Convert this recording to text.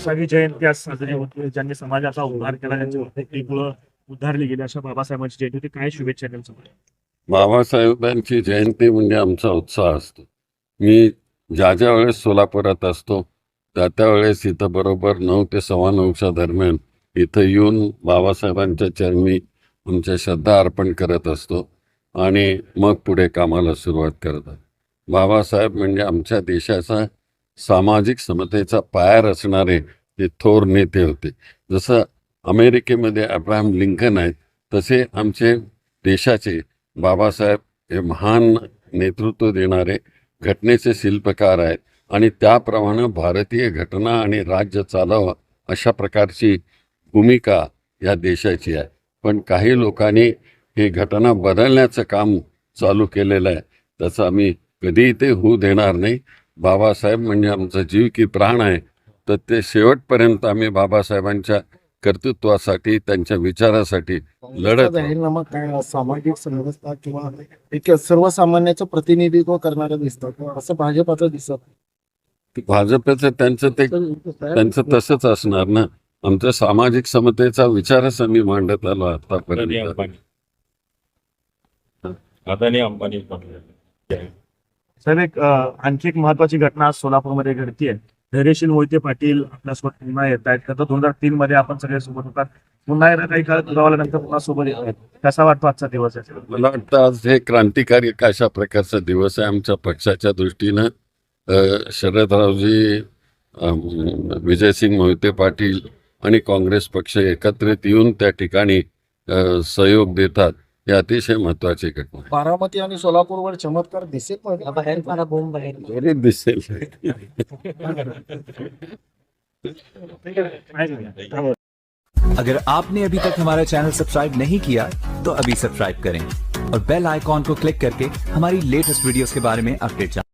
पंचवीसावी जयंती आज साजरी होते. ज्यांनी समाजाचा उद्धार केला त्यांची मुलं उद्धारली गेली. अशा बाबासाहेबांची जयंती होती. काय शुभेच्छा द्याल बाबासाहेबांची जयंती म्हणजे आमचा उत्साह असतो. मी ज्या ज्या वेळेस सोलापुरात असतो त्या त्या वेळेस इथं बरोबर नऊ ते सव्वा नऊच्या दरम्यान इथं येऊन बाबासाहेबांच्या चरणी आमच्या श्रद्धा अर्पण करत असतो आणि मग पुढे कामाला सुरुवात करतात. बाबासाहेब म्हणजे आमच्या देशाचा सामाजिक समतेचा पाया रचणारे ते थोर नेते होते. जसं अमेरिकेमध्ये अब्राहम लिंकन आहेत तसे आमचे देशाचे बाबासाहेब हे महान नेतृत्व देणारे घटनेचे शिल्पकार आहेत आणि त्याप्रमाणे भारतीय घटना आणि राज्य चालावं अशा प्रकारची भूमिका या देशाची आहे. पण काही लोकांनी ही घटना बदलण्याचं काम चालू केलेलं आहे. त्याचं आम्ही कधीही ते होऊ देणार नाही. बाबासाहेब म्हणजे आमचा जीव की प्राण आहे तर ते शेवटपर्यंत आम्ही बाबासाहेबांच्या कर्तृत्वासाठी त्यांच्या विचारासाठी लढत काय सामाजिक संघटना किंवा एक सर्वसामान्याचं प्रतिनिधित्व करणारं दिसतं असं भाजपाचं दिसत भाजपचं त्यांचं ते त्यांचं तसंच असणार ना? आमच्या सामाजिक समतेचा विचारच आम्ही मांडत आलो अदानी आतापर्यंत अंबानी. अदानी अंबानी साहेब एक आणखी एक महत्वाची घटना आज सोलापूरमध्ये घडतीये धैर्यशील मोहिते पाटील आपल्यासोबत पुन्हा येत आहेत. तर दोन हजार तीन मध्ये आपण सगळे सोबत होतात पुन्हा एकदा काही काळ दुरावल्यानंतर पुन्हा सोबत येत आहेत. कसा वाटतो आजचा दिवस आहे? मला वाटतं आज हे क्रांतिकारी कशा अशा प्रकारचा दिवस आहे. आमच्या पक्षाच्या दृष्टीनं शरदरावजी विजयसिंग मोहिते पाटील आणि काँग्रेस पक्ष एकत्रित येऊन त्या ठिकाणी सहयोग देतात. हे अतिशय महत्वाची घटना आहे. बारामती आणि सोलापूरवर चमत्कार दिसेल पण बाहेर मला बोंब बाहेर ज़रूर दिसेल अगर आपने अभी तक हमारा चैनल सब्सक्राइब नहीं किया तो अभी सब्सक्राइब करें और बेल आइकॉन को क्लिक करके हमारी लेटेस्ट वीडियोस के बारे में अपडेट जानें